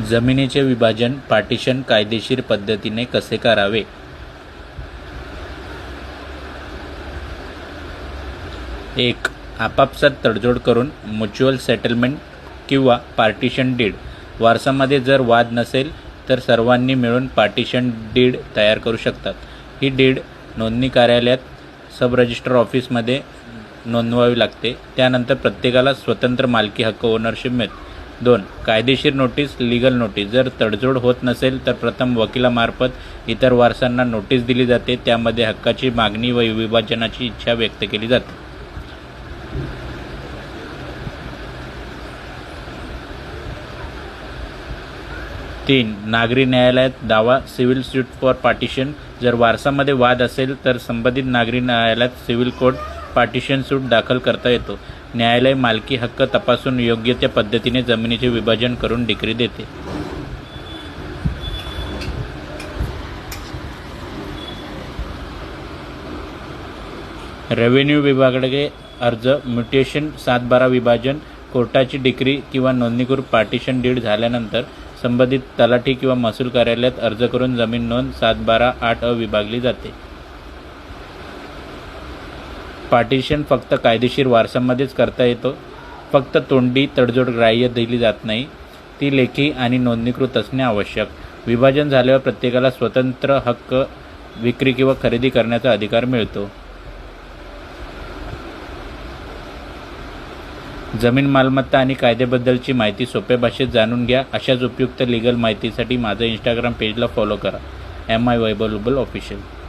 जमिनीचे विभाजन पार्टिशन कायदेशीर पद्धतीने कसे करावे? एक आपापसात तडजोड करून म्युच्युअल सेटलमेंट किंवा पार्टिशन डीड वारसामध्ये जर वाद नसेल तर सर्वांनी मिळून पार्टिशन डीड तयार करू शकतात. ही डीड नोंदणी कार्यालयात सब रजिस्टर ऑफिसमध्ये नोंदवावी लागते. त्यानंतर प्रत्येकाला स्वतंत्र मालकी हक्क ओनरशिप मिळते. दोन. कायदेशीर नोटीस लीगल नोटीस जर तडजोड होत नसेल तर प्रथम वकिलामार्फत इतर वारसांना नोटीस दिली जाते. त्यामध्ये हक्काची मागणी व विभाजनाची इच्छा व्यक्त केली जाते. तीन. नागरी न्यायालयात दावा सिव्हिल सूट फॉर पार्टिशन जर वारसामध्ये वाद असेल तर संबंधित नागरी न्यायालयात सिव्हिल कोर्ट पार्टिशन सूट दाखल करता येतो. न्यायालय मालकी हक्क तपासून योग्य त्या पद्धतीने जमिनीचे विभाजन करून डिक्री देते. रेव्हेन्यू विभागाकडे अर्ज म्युटेशन सातबारा विभाजन कोर्टाची डिक्री किंवा नोंदणीकृत पार्टिशन डीड झाल्यानंतर संबंधित तलाठी किंवा महसूल कार्यालयात अर्ज करून जमीन नोंद सात बारा आठ अ विभागली जाते. पार्टिशन फक्त कायदेशीर वारसामध्येच करता येतो. फक्त तोंडी तडजोड ग्राह्य दिली जात नाही. ती लेखी आणि नोंदणीकृत असणे आवश्यक. विभाजन झाल्यावर प्रत्येकाला स्वतंत्र हक्क विक्री किंवा खरेदी करण्याचा अधिकार मिळतो. जमीन मालमत्ता आणि कायद्याबद्दलची माहिती सोप्या भाषेत जाणून घ्या. अशाच उपयुक्त लिगल माहितीसाठी माझं इंस्टाग्राम पेजला फॉलो करा. M I Vaibhav official